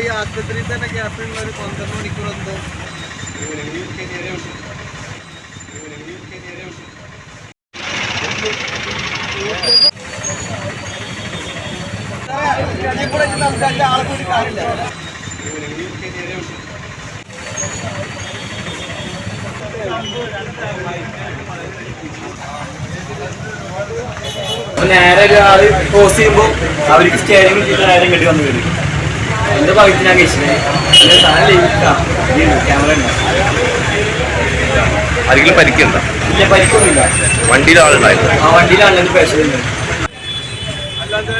ഗ്യാപ്പിലുള്ള ഒരു പന്ത്രണ്ട് മണിക്കൂർ എന്തോ ആളെ കൂടി കാര്യമില്ല അപ്പൊ നേരെ ഒരാൾ ക്രോസ് ചെയ്യുമ്പോൾ അവർക്ക് സ്റ്റേഡിയം നേരം കെട്ടി വന്നു വരും എന്റെ ഭാഗത്ത് ഞാൻ കഴിച്ചില്ലേ സാധനം ലഭിക്കാം ക്യാമറ ആരെങ്കിലും പരിക്കണ്ട? ഇല്ല പരിക്കൊന്നുമില്ല. വണ്ടിയിൽ ആളുണ്ടായിരുന്നു ആ വണ്ടിയിലാണെങ്കിലും പേശുന്നുണ്ട് അല്ലാതെ